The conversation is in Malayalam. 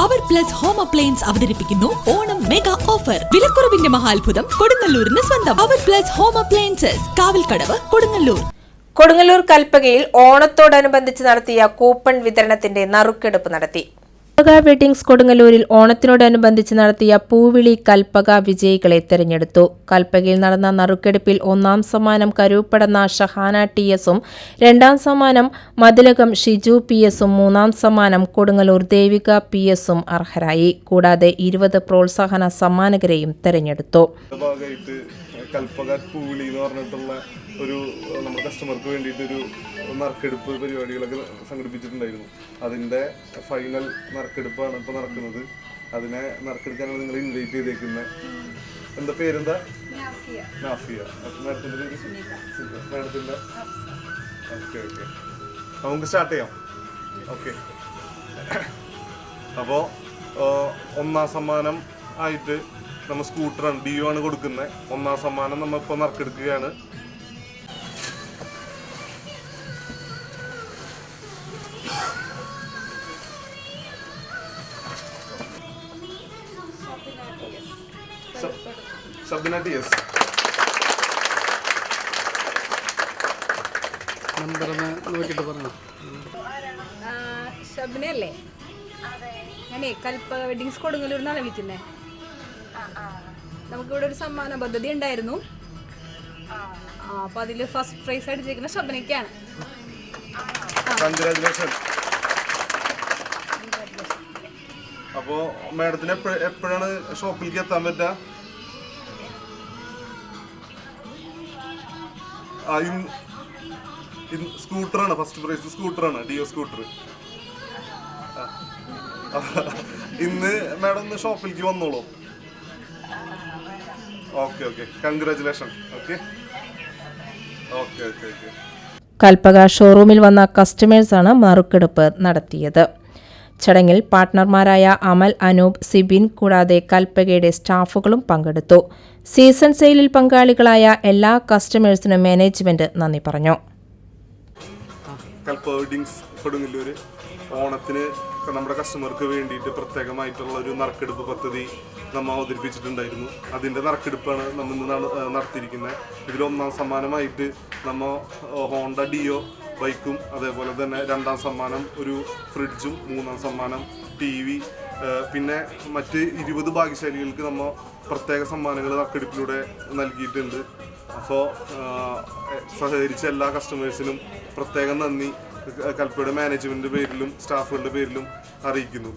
പവർ പ്ലസ് ഹോം അപ്ലയൻസ് അവതരിപ്പിക്കുന്നു ഓണം മെഗാ ഓഫർ വിലക്കുറവിന്റെ മഹാത്ഭുതം കൊടുങ്ങല്ലൂരിന് സ്വന്തം. Power plus home appliances Kavalkadavu Kodungallur. Kodungallur കൽപ്പകയിൽ ഓണത്തോടനുബന്ധിച്ച് നടത്തിയ കൂപ്പൺ വിതരണത്തിന്റെ നറുക്കെടുപ്പ് നടത്തി. കൽപ്പക വെഡിങ്സ് കൊടുങ്ങല്ലൂരിൽ ഓണത്തിനോടനുബന്ധിച്ച് നടത്തിയ പൂവിളി കൽപ്പക വിജയികളെ തെരഞ്ഞെടുത്തു. കൽപ്പകയിൽ നടന്ന നറുക്കെടുപ്പിൽ ഒന്നാം സമ്മാനം കരൂപ്പടന്ന ഷഹാന ടി എസും രണ്ടാം സമ്മാനം മതിലകം ഷിജു പി എസും മൂന്നാം സമ്മാനം കൊടുങ്ങല്ലൂർ ദേവിക പി എസും അർഹരായി. കൂടാതെ ഇരുപത് പ്രോത്സാഹന സമ്മാനകരെയും തെരഞ്ഞെടുത്തു. കൽപ്പക പൂവിളി എന്ന് പറഞ്ഞിട്ടുള്ള ഒരു നമ്മുടെ കസ്റ്റമർക്ക് വേണ്ടിയിട്ട് ഒരു നറുക്കെടുപ്പ് പരിപാടികളൊക്കെ സംഘടിപ്പിച്ചിട്ടുണ്ടായിരുന്നു. അതിന്റെ ഫൈനൽ നറുക്കെടുപ്പാണ് ഇപ്പോൾ നടക്കുന്നത്. അതിനെ നറുക്കെടുക്കാനാണ് നിങ്ങൾ ഇൻവൈറ്റ് ചെയ്തേക്കുന്നത് എന്താ പേരെന്താ? നാഫിയ. മാഡത്തിന്റെ പേര്? Okay okay. നമുക്ക് സ്റ്റാർട്ട് ചെയ്യാം. ഓക്കെ. അപ്പോൾ ഒന്നാം സമ്മാനം ആയിട്ട് നമ്മൾ സ്കൂട്ടറാണ് ഡിയോ ആണ് കൊടുക്കുന്നത് ഒന്നാം സമ്മാനം നമ്മൾ ഇപ്പോൾ നറുക്കെടുക്കുകയാണ് ഷബ്ന ടി എസ് നമ്പർ ഒന്ന് നോക്കിയിട്ട് പറഞ്ഞു. ഷബ്നയല്ലേ? ഞാനേ കൽപ്പ വെഡിങ്സ് കൊടുങ്ങല്ലൂർ നിന്നാണ് വിളിക്കുന്നേ? നമുക്കിവിടെ ഒരു സമ്മാന പദ്ധതി ഉണ്ടായിരുന്നു. അപ്പൊ അതിൽ ഫസ്റ്റ് പ്രൈസ് അടിച്ചിരിക്കുന്ന ശബനയ്ക്കാണ്. അപ്പോ മാഡത്തിന് എപ്പോഴാണ് ഷോപ്പിലേക്ക് എത്താൻ പറ്റുക ആ, ഇന്ന് ഇന്ന് സ്കൂട്ടറാണ് ഫസ്റ്റ് പ്രൈസ് സ്കൂട്ടറാണ് ഡിയോ സ്കൂട്ടർ. ഇന്ന് മാഡം ഒന്ന് ഷോപ്പിലേക്ക് വന്നോളൂ. Okay okay congratulation okay okay okay okay Kalpaka ഷോറൂമിൽ വന്ന കസ്റ്റമേഴ്സാണ് മറുക്കെടുപ്പ് നടത്തിയത്. ചടങ്ങിൽ പാർട്ട്ണർമാരായ അമൽ അനൂപ് സിബിൻ കൂടാതെ കൽപ്പകയുടെ സ്റ്റാഫുകളും പങ്കെടുത്തു. സീസൺ സെയിലിൽ പങ്കാളികളായ എല്ലാ കസ്റ്റമേഴ്സിനും മാനേജ്മെന്റ് നന്ദി പറഞ്ഞു. ഓണത്തിന് നമ്മുടെ കസ്റ്റമർക്ക് വേണ്ടിയിട്ട് പ്രത്യേകമായിട്ടുള്ള ഒരു നറുക്കെടുപ്പ് പദ്ധതി നമ്മൾ അവതരിപ്പിച്ചിട്ടുണ്ടായിരുന്നു. അതിന്റെ നറുക്കെടുപ്പാണ് നമ്മൾ ഇന്ന് നടത്തിയിരിക്കുന്നത്. ഇതിൽ ഒന്നാം സമ്മാനമായിട്ട് നമ്മൾ ഹോണ്ട ഡിയോ ബൈക്കും അതേപോലെ തന്നെ രണ്ടാം സമ്മാനം ഒരു ഫ്രിഡ്ജും മൂന്നാം സമ്മാനം ടി വി പിന്നെ മറ്റ് ഇരുപത് ഭാഗ്യശാലികൾക്ക് നമ്മൾ പ്രത്യേക സമ്മാനങ്ങൾ നറുക്കെടുപ്പിലൂടെ നൽകിയിട്ടുണ്ട്. അപ്പോൾ സഹകരിച്ച എല്ലാ കസ്റ്റമേഴ്സിനും പ്രത്യേകം നന്ദി. കൽപ്പയുടെ മാനേജ്മെന്റിന്റെ പേരിലും സ്റ്റാഫുകളുടെ പേരിലും അറിയിക്കുന്നു.